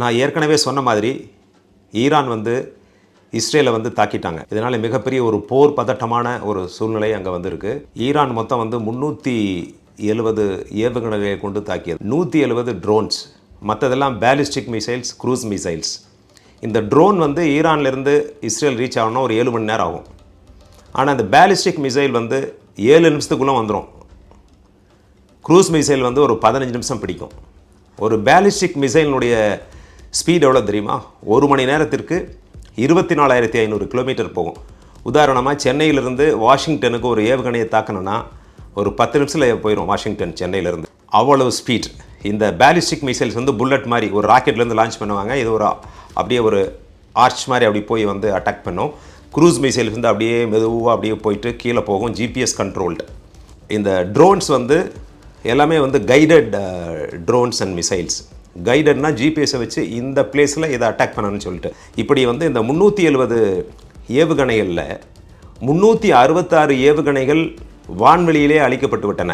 நான் ஏற்கனவே சொன்ன மாதிரி ஈரான் வந்து இஸ்ரேலை வந்து தாக்கிட்டாங்க. இதனால் மிகப்பெரிய ஒரு போர் பதட்டமான ஒரு சூழ்நிலை அங்கே வந்திருக்கு. ஈரான் மொத்தம் வந்து முந்நூற்றி எழுபது ஏவுகணைகளை கொண்டு தாக்கியது. நூற்றி எழுபது ட்ரோன்ஸ் மற்றதெல்லாம் பேலிஸ்டிக் மிசைல்ஸ் க்ரூஸ் மிசைல்ஸ் இந்த ட்ரோன் வந்து ஈரான்லேருந்து இஸ்ரேல் ரீச் ஆகணும்னா ஒரு ஏழு மணி நேரம் ஆகும். ஆனால் அந்த பேலிஸ்டிக் மிசைல் வந்து ஏழு நிமிஷத்துக்குள்ளே வந்துடும் க்ரூஸ் மிசைல் வந்து ஒரு பதினஞ்சு நிமிஷம் பிடிக்கும். ஒரு பேலிஸ்டிக் மிசைலினுடைய ஸ்பீட் எவ்வளோ தெரியுமா? ஒரு மணி நேரத்திற்கு இருபத்தி நாலாயிரத்தி ஐநூறு கிலோமீட்டர் போகும். உதாரணமாக சென்னையிலிருந்து வாஷிங்டனுக்கு ஒரு ஏவுகணையை தாக்கணும்னா ஒரு பத்து நிமிஷத்தில் போயிடும் வாஷிங்டன் சென்னையிலேருந்து. அவ்வளவு ஸ்பீட் இந்த பேலிஸ்டிக் மிசைல்ஸ் வந்து புல்லட் மாதிரி ஒரு ராக்கெட்லேருந்து லான்ச் பண்ணுவாங்க. இது ஒரு அப்படியே ஒரு ஆர்ச் மாதிரி அப்படி போய் வந்து அட்டாக் பண்ணும். க்ரூஸ் மிசைல்ஸ் வந்து அப்படியே மெதுவாக அப்படியே போயிட்டு கீழே போகும் ஜிபிஎஸ் கண்ட்ரோல்டு இந்த ட்ரோன்ஸ் வந்து எல்லாமே வந்து கைடட் ட்ரோன்ஸ் அண்ட் மிசைல்ஸ் கைடட்னா ஜிபிஎஸை வச்சு இந்த பிளேஸில் இதை அட்டாக் பண்ணணும்னு சொல்லிட்டு. இப்படி வந்து இந்த முந்நூற்றி எழுபது ஏவுகணைகளில் முந்நூற்றி அறுபத்தாறு ஏவுகணைகள் வான்வெளியிலே அழிக்கப்பட்டு விட்டன.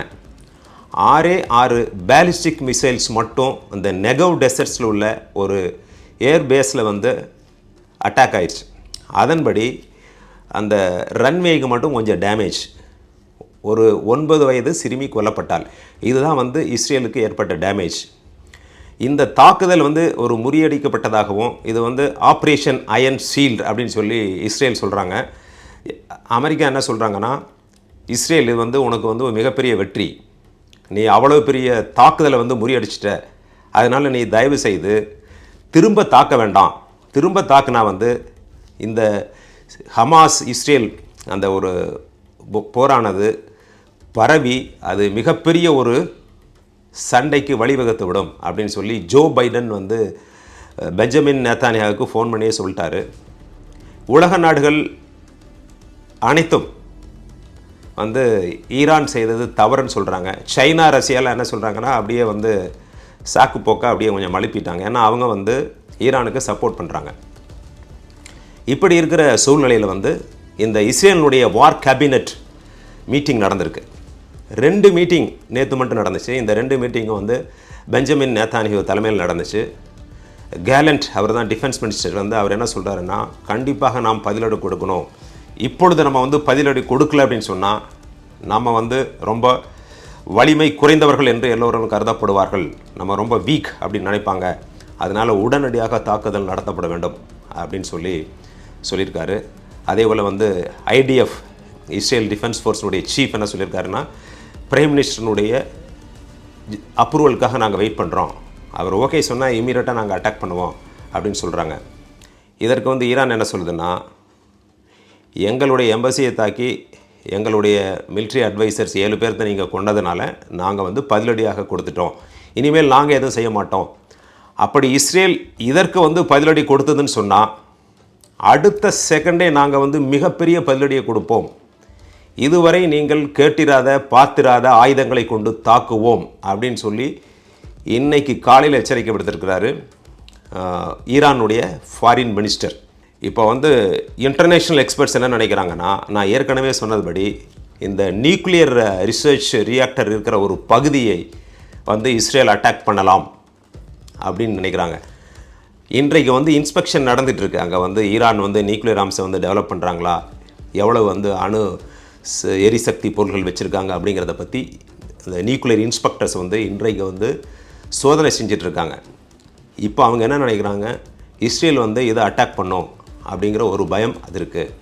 ஆறே ஆறு பேலிஸ்டிக் மிசைல்ஸ் மட்டும் இந்த நெகவ் டெசர்ட்ஸில் உள்ள ஒரு ஏர் பேஸில் வந்து அட்டாக் ஆயிடுச்சு அதன்படி அந்த ரன்வேக்கு மட்டும் கொஞ்சம் டேமேஜ் ஒரு ஒன்பது வயது சிறுமி கொல்லப்பட்டால் இதுதான் வந்து இஸ்ரேலுக்கு ஏற்பட்ட டேமேஜ் இந்த தாக்குதல் வந்து ஒரு முறியடிக்கப்பட்டதாகவும் இது வந்து ஆப்ரேஷன் அயன் ஷீல்ட் அப்படின்னு சொல்லி இஸ்ரேல் சொல்கிறாங்க அமெரிக்கா என்ன சொல்கிறாங்கன்னா இஸ்ரேல் இது வந்து உனக்கு வந்து ஒரு மிகப்பெரிய வெற்றி. நீ அவ்வளோ பெரிய தாக்குதலை வந்து முறியடிச்சிட்ட. அதனால் நீ தயவு செய்து திரும்ப தாக்க வேண்டாம். திரும்ப தாக்குனா வந்து இந்த ஹமாஸ் இஸ்ரேல் அந்த ஒரு போரானது பரவி அது மிகப்பெரிய ஒரு சண்டைக்கு வழிவகுத்து விடும் அப்படின்னு சொல்லி ஜோ பைடன் வந்து பெஞ்சமின் நேத்தானியாவுக்கு ஃபோன் பண்ணியே சொல்லிட்டாரு. உலக நாடுகள் அனைத்தும் வந்து ஈரான் செய்தது தவறுன்னு சொல்கிறாங்க சைனா ரஷ்யாவில் என்ன சொல்கிறாங்கன்னா அப்படியே வந்து சாக்கு போக்க அப்படியே கொஞ்சம் மழுப்பிட்டாங்க. ஏன்னா அவங்க வந்து ஈரானுக்கு சப்போர்ட் பண்ணுறாங்க இப்படி இருக்கிற சூழ்நிலையில் வந்து இந்த இஸ்ரேலினுடைய வார் கேபினட் மீட்டிங் நடந்திருக்கு. ரெண்டு மீட்டிங் நேற்று மட்டும் நடந்துச்சு. இந்த ரெண்டு மீட்டிங்கும் வந்து பெஞ்சமின் நேத்தானியோ தலைமையில் நடந்துச்சு. கேலண்ட் அவர் தான் டிஃபென்ஸ் மினிஸ்டர் வந்து அவர் என்ன சொல்கிறாருன்னா கண்டிப்பாக நாம் பதிலடி கொடுக்கணும். இப்பொழுது நம்ம வந்து பதிலடி கொடுக்கல அப்படின்னு சொன்னால் நம்ம வந்து ரொம்ப வலிமை குறைந்தவர்கள் என்று எல்லோரும் கருதப்படுவார்கள். நம்ம ரொம்ப வீக் அப்படின்னு நினைப்பாங்க. அதனால் உடனடியாக தாக்குதல் நடத்தப்பட வேண்டும் அப்படின்னு சொல்லி சொல்லியிருக்காரு. அதே போல் வந்து ஐடிஎஃப் இஸ்ரேல் டிஃபென்ஸ் ஃபோர்ஸினுடைய சீஃப் என்ன சொல்லியிருக்காருன்னா பிரைம் மினிஸ்டர்னுடைய அப்ரூவலுக்காக நாங்கள் வெயிட் பண்ணுறோம் அவர் ஓகே சொன்னால் இமீடியட்டாக நாங்கள் அட்டாக் பண்ணுவோம் அப்படின்னு சொல்கிறாங்க இதற்கு வந்து ஈரான் என்ன சொல்லுதுன்னா எங்களுடைய எம்பசியை தாக்கி எங்களுடைய மிலிட்ரி அட்வைசர்ஸ் ஏழு பேர்த்த நீங்கள் கொண்டதுனால நாங்கள் வந்து பதிலடியாக கொடுத்துட்டோம். இனிமேல் நாங்கள் எதுவும் செய்ய மாட்டோம். அப்படி இஸ்ரேல் இதற்கு வந்து பதிலடி கொடுத்ததுன்னு சொன்னால் அடுத்த செகண்டே நாங்கள் வந்து மிகப்பெரிய பதிலடியை கொடுப்போம். இதுவரை நீங்கள் கேட்டிராத பார்த்திராத ஆயுதங்களை கொண்டு தாக்குவோம் அப்படின்னு சொல்லி இன்னைக்கு காலையில் எச்சரிக்கை விடுத்திருக்கிறாரு ஈரானுடைய ஃபாரின் மினிஸ்டர் இப்போ வந்து இன்டர்நேஷ்னல் எக்ஸ்பர்ட்ஸ் என்ன நினைக்கிறாங்கன்னா நான் ஏற்கனவே சொன்னதுபடி இந்த நியூக்ளியர் ரிசர்ச் ரியாக்டர் இருக்கிற ஒரு பகுதியை வந்து இஸ்ரேல் அட்டாக் பண்ணலாம் அப்படின்னு நினைக்கிறாங்க. இன்றைக்கு வந்து இன்ஸ்பெக்ஷன் நடந்துகிட்ருக்கு அங்கே வந்து ஈரான் வந்து நியூக்ளியர் ஆம்ஸை வந்து டெவலப் பண்ணுறாங்களா எவ்வளவு வந்து அணு எரிசக்தி பொருள்கள் வச்சுருக்காங்க அப்படிங்கிறத பற்றி இந்த நியூக்ளியர் இன்ஸ்பெக்டர்ஸ் வந்து இன்றைக்கு வந்து சோதனை செஞ்சுட்டு இருக்காங்க இப்போ அவங்க என்ன நினைக்கிறாங்க? இஸ்ரேல் வந்து இதை அட்டாக் பண்ணும் அப்படிங்கிற ஒரு பயம் அது இருக்குது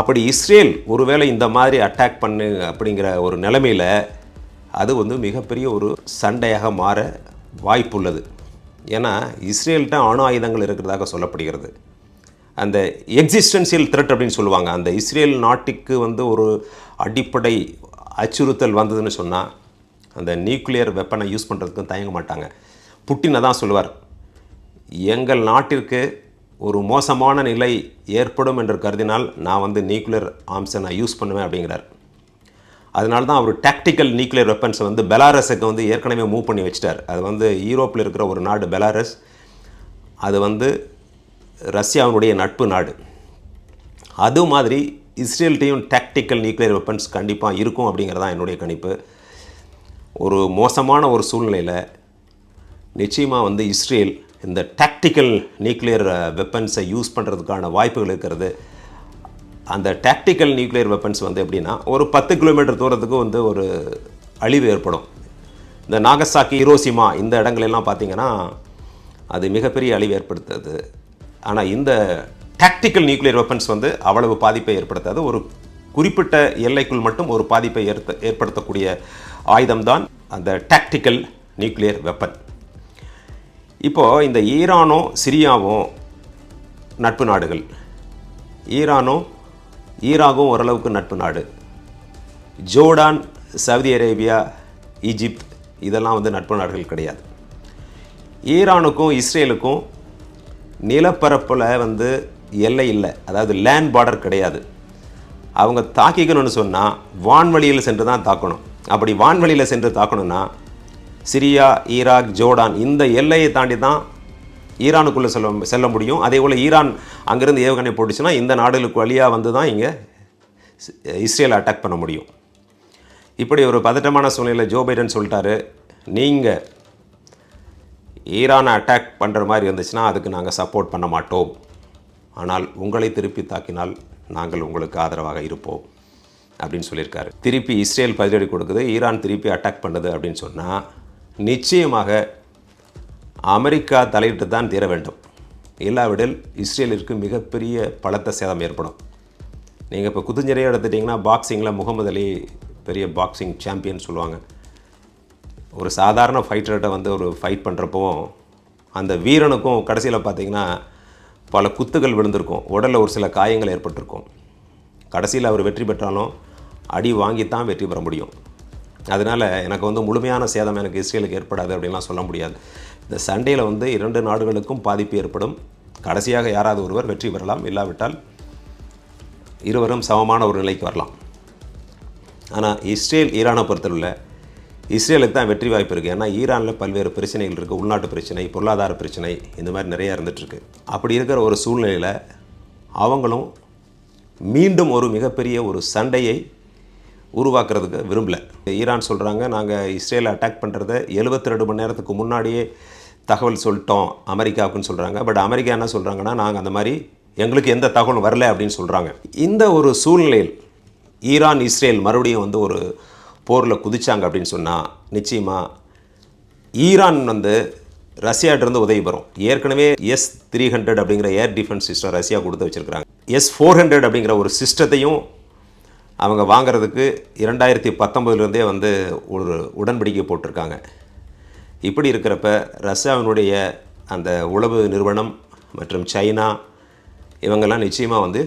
அப்படி இஸ்ரேல் ஒருவேளை இந்த மாதிரி அட்டாக் பண்ணு அப்படிங்கிற ஒரு நிலைமையில் அது வந்து மிகப்பெரிய ஒரு சண்டையாக மாற வாய்ப்புள்ளது. ஏன்னா இஸ்ரேல்கிட்ட அணு ஆயுதங்கள் இருக்கிறதாக சொல்லப்படுகிறது. அந்த எக்ஸிஸ்டன்சியல் த்ரெட் அப்படின்னு சொல்லுவாங்க. அந்த இஸ்ரேல் நாட்டுக்கு வந்து ஒரு அடிப்படை அச்சுறுத்தல் வந்ததுன்னு சொன்னால் அந்த நியூக்ளியர் வெப்பனை யூஸ் பண்ணுறதுக்கும் தயங்க மாட்டாங்க. புட்டினை தான் சொல்லுவார். எங்கள் நாட்டிற்கு ஒரு மோசமான நிலை ஏற்படும் என்று கருதினால் நான் வந்து நியூக்ளியர் ஆர்ம்ஸை நான் யூஸ் பண்ணுவேன் அப்படிங்கிறார். அதனால தான் அவர் டாக்டிக்கல் நியூக்ளியர் வெப்பன்ஸை வந்து பெலாரஸுக்கு வந்து ஏற்கனவே மூவ் பண்ணி வச்சிட்டார். அது வந்து யூரோப்பில் இருக்கிற ஒரு நாடு பெலாரஸ். அது வந்து ரஷ்யாவினுடைய நட்பு நாடு. அது மாதிரி இஸ்ரேல்கிட்டையும் டாக்டிக்கல் நியூக்ளியர் வெப்பன்ஸ் கண்டிப்பாக இருக்கும் அப்படிங்கிறதான் என்னுடைய கணிப்பு. ஒரு மோசமான ஒரு சூழ்நிலையில் நிச்சயமாக வந்து இஸ்ரேல் இந்த டாக்டிக்கல் நியூக்ளியர் வெப்பன்ஸை யூஸ் பண்ணுறதுக்கான வாய்ப்புகள் இருக்கிறது. அந்த டாக்டிக்கல் நியூக்ளியர் வெப்பன்ஸ் வந்து எப்படின்னா ஒரு பத்து கிலோமீட்டர் தூரத்துக்கு வந்து ஒரு அழிவு ஏற்படும். இந்த நாகசாக்கி ஹிரோசிமா இந்த இடங்களெல்லாம் பார்த்திங்கன்னா அது மிகப்பெரிய அழிவு ஏற்படுத்துது. ஆனால் இந்த டாக்டிக்கல் நியூக்ளியர் வெப்பன்ஸ் வந்து அவ்வளவு பாதிப்பை ஏற்படுத்தாது. ஒரு குறிப்பிட்ட எல்லைக்குள் மட்டும் ஒரு பாதிப்பை ஏற்ப ஏற்படுத்தக்கூடிய ஆயுதம்தான் அந்த டாக்டிக்கல் நியூக்ளியர் வெப்பன் இப்போது இந்த ஈரானும் சிரியாவும் நட்பு நாடுகள். ஈரானும் ஈராகும் ஓரளவுக்கு நட்பு நாடு. ஜோர்டான் சவுதி அரேபியா ஈஜிப்த் இதெல்லாம் வந்து நட்பு நாடுகள் கிடையாது. ஈரானுக்கும் இஸ்ரேலுக்கும் நிலப்பரப்பில் வந்து எல்லை இல்லை. அதாவது லேண்ட் பார்டர் கிடையாது. அவங்க தாக்கிக்கணும்னு சொன்னால் வான்வழியில் சென்று தான் தாக்கணும். அப்படி வான்வழியில் சென்று தாக்கணும்னா சிரியா ஈராக் ஜோர்டான் இந்த எல்லையை தாண்டி தான் ஈரானுக்குள்ளே செல்ல செல்ல முடியும். அதே போல் ஈரான் அங்கேருந்து ஏவுகணை போட்டுச்சுன்னா இந்த நாடுகளுக்கு வழியாக வந்து தான் இங்கே இஸ்ரேலை அட்டாக் பண்ண முடியும். இப்படி ஒரு பதட்டமான சூழ்நிலையில் ஜோ பைடன் சொல்லிட்டாரு நீங்கள் ஈரானை அட்டாக் பண்ணுற மாதிரி இருந்துச்சுன்னா அதுக்கு நாங்கள் சப்போர்ட் பண்ண மாட்டோம். ஆனால் உங்களை திருப்பி தாக்கினால் நாங்கள் உங்களுக்கு ஆதரவாக இருப்போம் அப்படின்னு சொல்லியிருக்காரு. திருப்பி இஸ்ரேல் பதிலடி கொடுக்குது ஈரான் திருப்பி அட்டாக் பண்ணுது அப்படின்னு சொன்னால் நிச்சயமாக அமெரிக்கா தலையிட்டு தான் தீர வேண்டும். இல்லாவிடில் இஸ்ரேலிற்கு மிகப்பெரிய பலத்த சேதம் ஏற்படும். நீங்கள் இப்போ குத்துஞ்சரையை எடுத்துட்டிங்கன்னா பாக்ஸிங்கில் முகமது அலி பெரிய பாக்ஸிங் சாம்பியன் சொல்லுவாங்க. ஒரு சாதாரண ஃபைட்டர்கிட்ட வந்து ஒரு ஃபைட் பண்ணுறப்போ அந்த வீரனுக்கும் கடைசியில் பார்த்தீங்கன்னா பல குத்துகள் விழுந்திருக்கும். உடலில் ஒரு சில காயங்கள் ஏற்பட்டிருக்கும். கடைசியில் அவர் வெற்றி பெற்றாலும் அடி வாங்கித்தான் வெற்றி பெற முடியும். அதனால் எனக்கு வந்து முழுமையான சேதம் எனக்கு இஸ்ரேலுக்கு ஏற்படாது அப்படின்லாம் சொல்ல முடியாது. இந்த சண்டையில் வந்து இரண்டு நாடுகளுக்கும் பாதிப்பு ஏற்படும். கடைசியாக யாராவது ஒருவர் வெற்றி பெறலாம். இல்லாவிட்டால் இருவரும் சமமான ஒரு நிலைக்கு வரலாம். ஆனால் இஸ்ரேல் ஈரானை பொறுத்தவரை இஸ்ரேலுக்கு தான் வெற்றி வாய்ப்பு இருக்குது ஏன்னா ஈரானில் பல்வேறு பிரச்சனைகள் இருக்குது உள்நாட்டு பிரச்சனை பொருளாதார பிரச்சனை இந்த மாதிரி நிறையா இருந்துகிட்ருக்கு அப்படி இருக்கிற ஒரு சூழ்நிலையில் அவங்களும் மீண்டும் ஒரு மிகப்பெரிய ஒரு சண்டையை உருவாக்குறதுக்கு விரும்பல. ஈரான் சொல்கிறாங்க நாங்கள் இஸ்ரேலை அட்டாக் பண்ணுறத எழுபத்தி ரெண்டு மணி நேரத்துக்கு முன்னாடியே தகவல் சொல்லிட்டோம். அமெரிக்காவுக்குன்னு சொல்கிறாங்க பட் அமெரிக்கா என்ன சொல்கிறாங்கன்னா நாங்கள் அந்த மாதிரி எங்களுக்கு எந்த தகவலும் வரல அப்படின்னு சொல்கிறாங்க இந்த ஒரு சூழ்நிலையில் ஈரான் இஸ்ரேல் மறுபடியும் வந்து ஒரு போரில் குதித்தாங்க அப்படின்னு சொன்னால் நிச்சயமாக ஈரான் வந்து ரஷ்யாட்டிருந்து உதவி பெறும். ஏற்கனவே எஸ் த்ரீ ஹண்ட்ரட் அப்படிங்கிற ஏர் டிஃபென்ஸ் சிஸ்டம் ரஷ்யா கொடுத்து வச்சுருக்காங்க எஸ் ஃபோர் ஹண்ட்ரட் அப்படிங்கிற ஒரு சிஸ்டத்தையும் அவங்க வாங்குறதுக்கு இரண்டாயிரத்தி பத்தொம்பதுலேருந்தே வந்து ஒரு உடன்படிக்கை போட்டிருக்காங்க. இப்படி இருக்கிறப்ப ரஷ்யாவினுடைய அந்த உளவு நிறுவனம் மற்றும் சைனா இவங்கெல்லாம் நிச்சயமாக வந்து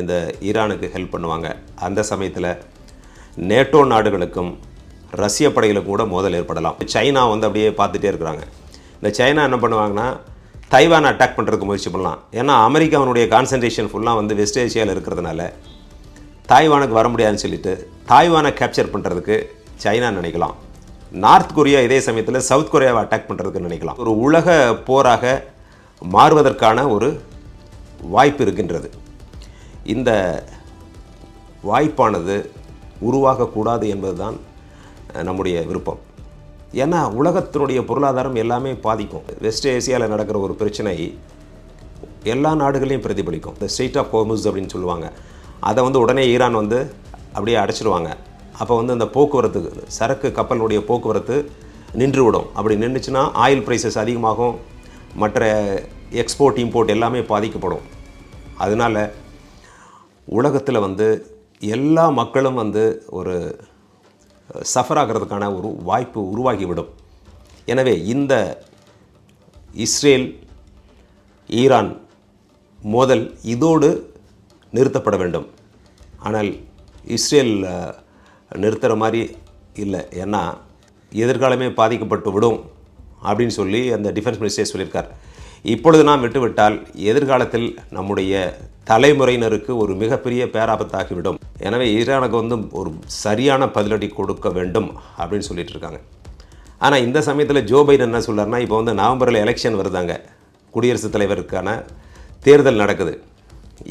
இந்த ஈரானுக்கு ஹெல்ப் பண்ணுவாங்க. அந்த சமயத்தில் நேட்டோ நாடுகளுக்கும் ரஷ்ய படைகளுக்கும் கூட மோதல் ஏற்படலாம். சைனா வந்து அப்படியே பார்த்துட்டே இருக்கிறாங்க. இந்த சைனா என்ன பண்ணுவாங்கன்னா தைவானை அட்டாக் பண்ணுறதுக்கு முயற்சி பண்ணலாம். ஏன்னா அமெரிக்காவினுடைய கான்சன்ட்ரேஷன் ஃபுல்லாக வந்து வெஸ்ட் ஏஷியாவில் இருக்கிறதுனால தாய்வானுக்கு வர முடியாதுன்னு சொல்லிட்டு தாய்வானை கேப்சர் பண்ணுறதுக்கு சைனா நினைக்கலாம். நார்த் கொரியா இதே சமயத்தில் சவுத் கொரியாவை அட்டாக் பண்ணுறதுக்கு நினைக்கலாம். ஒரு உலக போராக மாறுவதற்கான ஒரு வாய்ப்பு இருக்கின்றது. இந்த வாய்ப்பானது உருவாகக்கூடாது என்பதுதான் நம்முடைய விருப்பம். ஏன்னா உலகத்தினுடைய பொருளாதாரம் எல்லாமே பாதிக்கும். வெஸ்ட் ஏசியாவில் நடக்கிற ஒரு பிரச்சனை எல்லா நாடுகளையும் பிரதிபலிக்கும். இந்த ஸ்ட்ரீட் ஆஃப் ஹோர்முஸ் அப்படின்னு சொல்லுவாங்க. அதை வந்து உடனே ஈரான் வந்து அப்படியே அடைச்சிடுவாங்க அப்போ வந்து அந்த போக்குவரத்து சரக்கு கப்பலுடைய போக்குவரத்து நின்று விடும் அப்படி நின்றுச்சுன்னா ஆயில் ப்ரைஸஸ் அதிகமாகும். மற்ற எக்ஸ்போர்ட் இம்போர்ட் எல்லாமே பாதிக்கப்படும். அதனால் உலகத்தில் வந்து எல்லா மக்களும் வந்து ஒரு சஃபர் ஆகிறதுக்கான ஒரு வாய்ப்பு உருவாகிவிடும். எனவே இந்த இஸ்ரேல் ஈரான் மோதல் இதோடு நிறுத்தப்பட வேண்டும். ஆனால் இஸ்ரேல் நிறுத்துகிற மாதிரி இல்லை. ஏன்னா எதிர்காலமே பாதிக்கப்பட்டு விடும் அப்படின்னு சொல்லி அந்த டிஃபென்ஸ் மினிஸ்டர் சொல்லியிருக்கார். இப்பொழுது நாம் விட்டுவிட்டால் எதிர்காலத்தில் நம்முடைய தலைமுறையினருக்கு ஒரு மிகப்பெரிய பேராபத்தாகிவிடும். எனவே ஈரானுக்கு வந்து ஒரு சரியான பதிலடி கொடுக்க வேண்டும் அப்படின்னு சொல்லிட்டு இருக்காங்க. ஆனால் இந்த சமயத்தில் ஜோ பைடன் என்ன சொல்கிறார்னா இப்போ வந்து நவம்பரில் எலெக்ஷன் வருதாங்க. குடியரசுத் தலைவருக்கான தேர்தல் நடக்குது.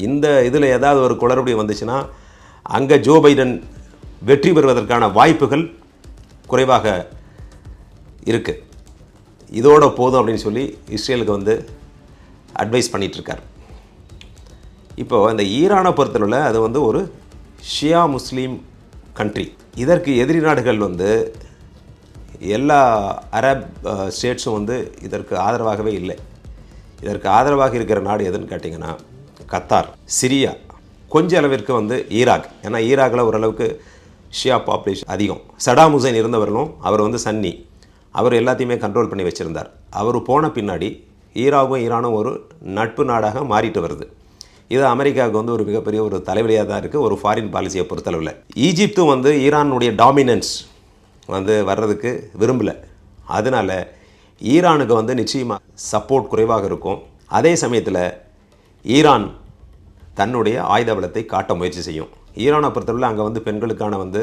இந்த இதில் ஏதாவது ஒரு குளறுபடி வந்துச்சுன்னா அங்கே ஜோ பைடன் வெற்றி பெறுவதற்கான வாய்ப்புகள் குறைவாக இருக்குது இதோட போதும் அப்படின்னு சொல்லி இஸ்ரேலுக்கு வந்து அட்வைஸ் பண்ணிகிட்ருக்கார் இப்போது இந்த ஈரானை பொறுத்தளவில் அது வந்து ஒரு ஷியா முஸ்லீம் கண்ட்ரி இதற்கு எதிரி நாடுகள் வந்து எல்லா அரப் ஸ்டேட்ஸும் வந்து இதற்கு ஆதரவாகவே இல்லை. இதற்கு ஆதரவாக இருக்கிற நாடு எதுன்னு கேட்டிங்கன்னா கத்தார் சிரியா. கொஞ்ச அளவிற்கு வந்து ஈராக். ஏன்னா ஈராக்கில் ஓரளவுக்கு ஷியா பாப்புலேஷன் அதிகம். சடாம் ஹுசைன் இருந்தவர்களும் அவர் வந்து சன்னி. அவர் எல்லாத்தையுமே கண்ட்ரோல் பண்ணி வச்சுருந்தார். அவர் போன பின்னாடி ஈராவும் ஈரானும் ஒரு நட்பு நாடாக மாறிட்டு வருது. இது அமெரிக்காவுக்கு வந்து ஒரு மிகப்பெரிய ஒரு தலைவலியாக தான் இருக்குது ஒரு ஃபாரின் பாலிசியை பொறுத்தளவில். ஈஜிப்தும் வந்து ஈரானுடைய டாமினன்ஸ் வந்து வர்றதுக்கு விரும்பலை. அதனால் ஈரானுக்கு வந்து நிச்சயமாக சப்போர்ட் குறைவாக இருக்கும். அதே சமயத்தில் ஈரான் தன்னுடைய ஆயுத பலத்தை காட்ட முயற்சி செய்யும். ஈரானை பொறுத்தளவில் அங்கே வந்து பெண்களுக்கான வந்து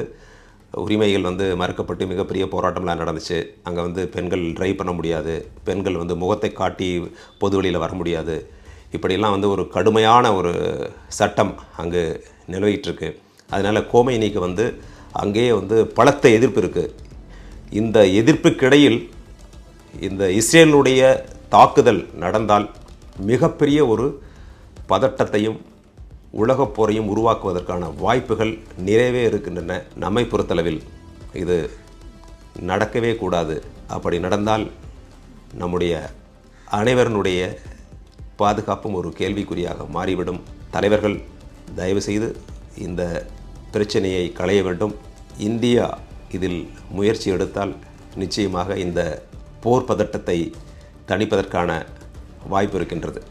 உரிமைகள் வந்து மறுக்கப்பட்டு மிகப்பெரிய போராட்டம்லாம் நடந்துச்சு. அங்கே வந்து பெண்கள் ட்ரைவ் பண்ண முடியாது. பெண்கள் வந்து முகத்தை காட்டி பொது வழியில் வர முடியாது. இப்படியெல்லாம் வந்து ஒரு கடுமையான ஒரு சட்டம் அங்கு நிலவிட்டுருக்கு. அதனால் கோமைனிக்கு வந்து அங்கேயே வந்து பலத்த எதிர்ப்பு இருக்குது இந்த எதிர்ப்புக்கிடையில் இந்த இஸ்ரேலுடைய தாக்குதல் நடந்தால் மிகப்பெரிய ஒரு பதட்டத்தையும் உலகப் போரையும் உருவாக்குவதற்கான வாய்ப்புகள் நிறையவே இருக்கின்றன. நம்மை பொறுத்தளவில் இது நடக்கவே கூடாது. அப்படி நடந்தால் நம்முடைய அனைவருடைய பாதுகாப்பும் ஒரு கேள்விக்குறியாக மாறிவிடும். தலைவர்கள் தயவுசெய்து இந்த பிரச்சனையை களைய வேண்டும். இந்தியா இதில் முயற்சி எடுத்தால் நிச்சயமாக இந்த போர் பதட்டத்தை தணிப்பதற்கான வாய்ப்பு இருக்கின்றது.